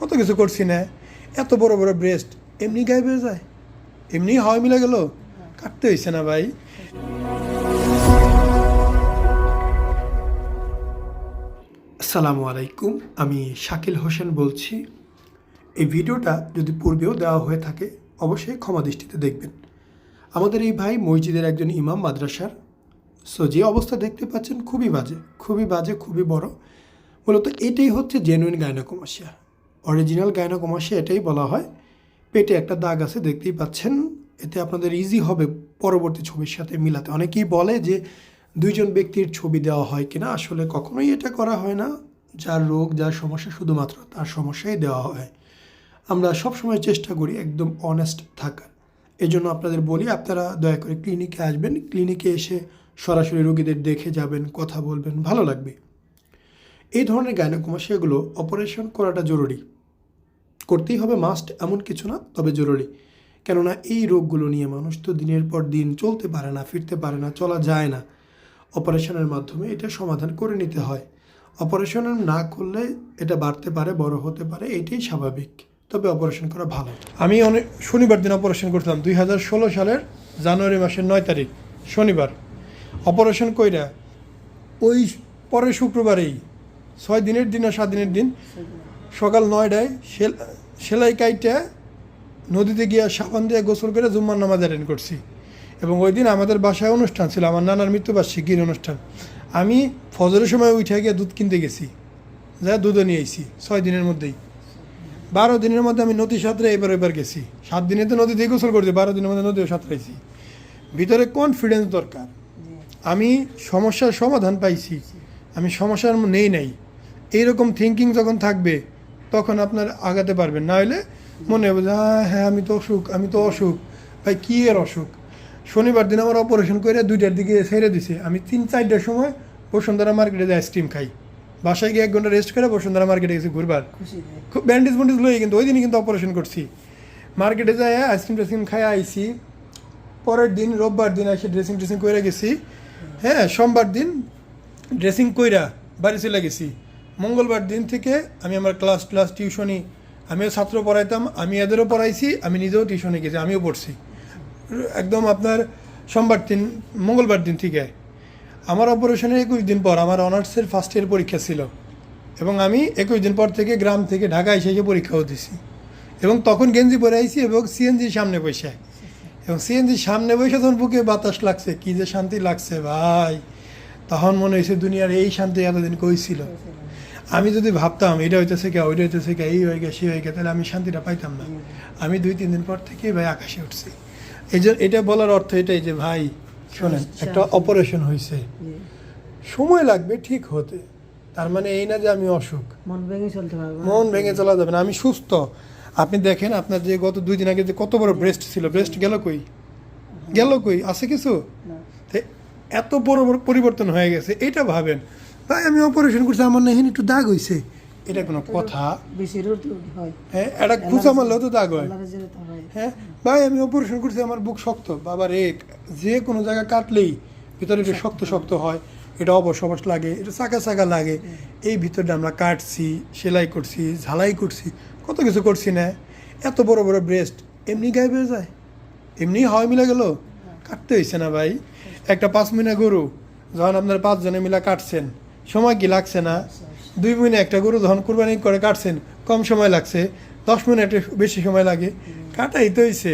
কত কিছু করছি না। এত বড় বড় ব্রেস্ট এমনি গায়ে বেয়ে যায়, এমনি হাওয়া মিলে গেল, কাটতে হয়েছে না ভাই। আসসালামু আলাইকুম, আমি শাকিল হোসেন বলছি। এই ভিডিওটা যদি পূর্বেও দেওয়া হয়ে থাকে, অবশ্যই ক্ষমা দৃষ্টিতে দেখবেন। আমাদের এই ভাই মসজিদের একজন ইমাম মাদ্রাসার সো যে অবস্থা দেখতে পাচ্ছেন খুবই বাজে খুবই বাজে, খুবই বড়। মূলত এটাই হচ্ছে জেনুইন গায়নাকোমাসিয়া অরিজিনাল গায়নাকোমাসিয়া এটাই বলা হয়। পেটে একটা দাগ আছে, দেখতেই পাচ্ছেন। এতে আপনাদের ইজি হবে পরবর্তী ছবির সাথে মিলাতে। অনেকেই বলে যে দুইজন ব্যক্তির ছবি দেওয়া হয় কিনা, আসলে কখনোই এটা করা হয় না। যার রোগ, যার সমস্যা শুধুমাত্র তার সমস্যাই দেওয়া হয়। আমরা সবসময় চেষ্টা করি একদম অনেস্ট থাকার। এই জন্য আপনাদের বলি, আপনারা দয়া করে ক্লিনিকে আসবেন। ক্লিনিকে এসে সরাসরি রোগীদের দেখে যাবেন, কথা বলবেন, ভালো লাগবে। এই ধরনের গাইনোকোমাসিয়াগুলো অপারেশন করাটা জরুরি। করতেই হবে মাস্ট এমন কিছু না, তবে জরুরি। কেননা এই রোগগুলো নিয়ে মানুষ তো দিনের পর দিন চলতে পারে না, ফিরতে পারে না, চলা যায় না। অপারেশনের মাধ্যমে এটা সমাধান করে নিতে হয়। অপারেশন না করলে এটা বাড়তে পারে, বড় হতে পারে, এটাই স্বাভাবিক। তবে অপারেশন করা ভালো। আমি অনেক শনিবার দিন অপারেশন করতাম দুই হাজার ষোলো সালের জানুয়ারি মাসের নয় তারিখ, শনিবার। অপারেশন কইরা ওই পরের শুক্রবারেই ছয় দিনের দিন আর সাত দিনের দিন, সকাল নয়টায় সেল- সেলাই কাইটা নদীতে গিয়ে সাবান দিয়ে গোসল করে জুম্মার নামাজ অ্যাটেন্ড করছি। এবং ওই দিন আমাদের বাসায় অনুষ্ঠান ছিল, আমার নানার মৃত্যুবার্ষিকীর অনুষ্ঠান। আমি ফজরের সময় উঠে গিয়ে দুধ কিনতে গেছি। যা দুধও নিয়ে এসেছি ছয় দিনের মধ্যেই। বারো দিনের মধ্যে আমি নদী সাঁতরে এবার এবার গেছি। সাত দিনে তো নদীতেই গোসল করছি, বারো দিনের মধ্যে নদীও সাঁতরাইছি। ভিতরে কনফিডেন্স দরকার। আমি সমস্যার সমাধান পাইছি। আমি সমস্যার নেই নাই। এইরকম থিঙ্কিং যখন থাকবে তখন আপনার আগাতে পারবেন। না হলে মনে হবে যে "আহ, হ্যাঁ আমি তো অসুখ আমি তো অসুখ। ভাই কী এর অসুখ? শনিবার দিন আমার অপারেশন করে দুইটার দিকে ছেড়ে দিছে। আমি তিন চারটার সময় বসুন্ধরা মার্কেটে যে আইসক্রিম খাই। বাসায় গিয়ে এক ঘণ্টা রেস্ট করে বসুন্ধরা মার্কেটে গেছি ঘুরবার। খুব ব্যান্ডেজ ব্যান্ডেজ লই কিন্তু ওই দিনই কিন্তু অপারেশন করছি। মার্কেটে যাই আইসক্রিম টাইসক্রিম খাই আইছি। পরের দিন রোববার দিন এসে ড্রেসিং ট্রেসিং করে গেছি। হ্যাঁ সোমবার দিন ড্রেসিং কইরা বাড়ি চলে গেছি। মঙ্গলবার দিন থেকে আমি আমার ক্লাস ক্লাস টিউশনি আমিও ছাত্র পড়াইতাম, আমি এদেরও পড়াইছি, আমি নিজেও টিউশনে গেছি, আমিও পড়ছি। একদম আপনার সোমবার দিন, মঙ্গলবার দিন থেকে। আমার অপারেশনের একুশ দিন পর আমার অনার্সের ফার্স্ট ইয়ার পরীক্ষা ছিল। এবং আমি একুশ দিন পর থেকে গ্রাম থেকে ঢাকা এসে এসে পরীক্ষাও দিছি। এবং তখন গেঞ্জি পরে আইছি এবং সিএনজির সামনে বসে। এবং সিএনজির সামনে বসে তখন বুকে বাতাস লাগছে, কী যে শান্তি লাগছে ভাই। তখন মনে হয়েছে দুনিয়ার এই শান্তি এতদিন কই ছিল? আমি যদি ভাবতাম এটা হইতেছে কে ওইটা হইতেছে কে এই হয়ে গে সে হয়ে গে তাহলে আমি শান্তিটা পাইতাম না। আমি দুই তিন দিন পর থেকে ভাই আকাশে উঠছি। এই যে এটা বলার অর্থ এটাই যে ভাই শোনেন একটা অপারেশন হয়েছে সময় লাগবে ঠিক হতে। তার মানে এই না যে আমি অসুখ। মন ভেঙে চলতে পারব মন ভেঙে চলা যাবে না। আমি সুস্থ। আপনি দেখেন আপনার যে গত দুই দিন আগে যে কত বড় ব্রেস্ট ছিল ব্রেস্ট গেল কই? গেল কই? আছে কিছু? এত বড় বড় পরিবর্তন হয়ে গেছে এটা ভাবেন। ভাই আমি অপারেশন করছি আমার না একটু দাগ হইছে। এটা কোনো কথা? বেশি রোদ হয়। হ্যাঁ একটা খুঁচা মারলেও তো দাগ হয়। হয়। হ্যাঁ ভাই আমি অপারেশন করছি আমার বুক শক্ত। বাবা রে যে কোনো জায়গা কাটলেই ভিতরে একটু শক্ত শক্ত হয়। এটা অবশ অবশ লাগে এটা চাকা চাকা লাগে। এই ভিতরটা আমরা কাটছি সেলাই করছি ঝালাই করছি কত কিছু করছি না। এত বড় বড় ব্রেস্ট এমনি গায়ে বেয়ে যায়। এমনি হাওয়া মিলে গেল। কাটতে হয়েছে না ভাই। একটা পাঁচ মিনা গরু যখন আপনার পাঁচজনে মিলা কাটছেন সময় কি লাগছে না? দুই মিনিট একটা গরু যখন কুরবানি করে কাটছেন কম সময় লাগছে দশ মিনিট বেশি সময় লাগে। কাটাই তো হয়েছে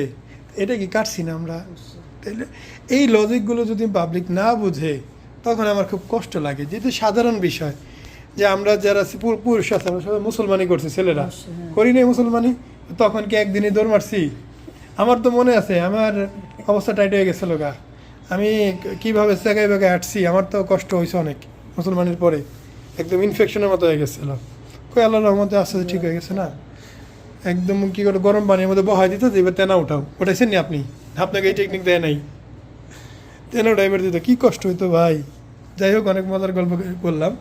এটা কি কাটছি না আমরা? তাইলে এই লজিকগুলো যদি পাবলিক না বুঝে তখন আমার খুব কষ্ট লাগে। যেহেতু সাধারণ বিষয় যে আমরা যারা পুরুষ আছে আমরা সবাই মুসলমানি করছি ছেলেরা। হ্যাঁ। করি নাই মুসলমানি? তখন কি একদিনই দৌড় মারছি? আমার তো মনে আছে আমার অবস্থা টাইট হয়ে গেছিল গা আমি কীভাবে জায়গায় জায়গায় আটছি আমার তো কষ্ট হয়েছে অনেক। মুসলমানের পরে একদম ইনফেকশনের মতো হয়ে গেছিল। কই আল্লাহ রহমতে আস্তে ঠিক হয়ে গেছে না? একদম কি করে গরম পানির মধ্যে বহাই দিত এবার তেনা উঠাও। ওটাইছেন নি আপনি? আপনাকে এই টেকনিক দেয় নাই। তেনা এবার দিত কী কষ্ট হইতো ভাই? যাই হোক, অনেক মজার গল্প করলাম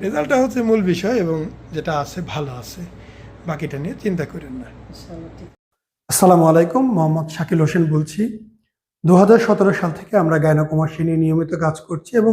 রেজাল্টটা হচ্ছে মূল বিষয় এবং যেটা আছে, ভালো আছে। বাকিটা নিয়ে চিন্তা করেন না। আসসালামু আলাইকুম, মোহাম্মদ শাকিল হোসেন বলছি। দু হাজার সতেরো সাল থেকে আমরা গায়নাকুমার নিয়ে নিয়মিত কাজ করছি এবং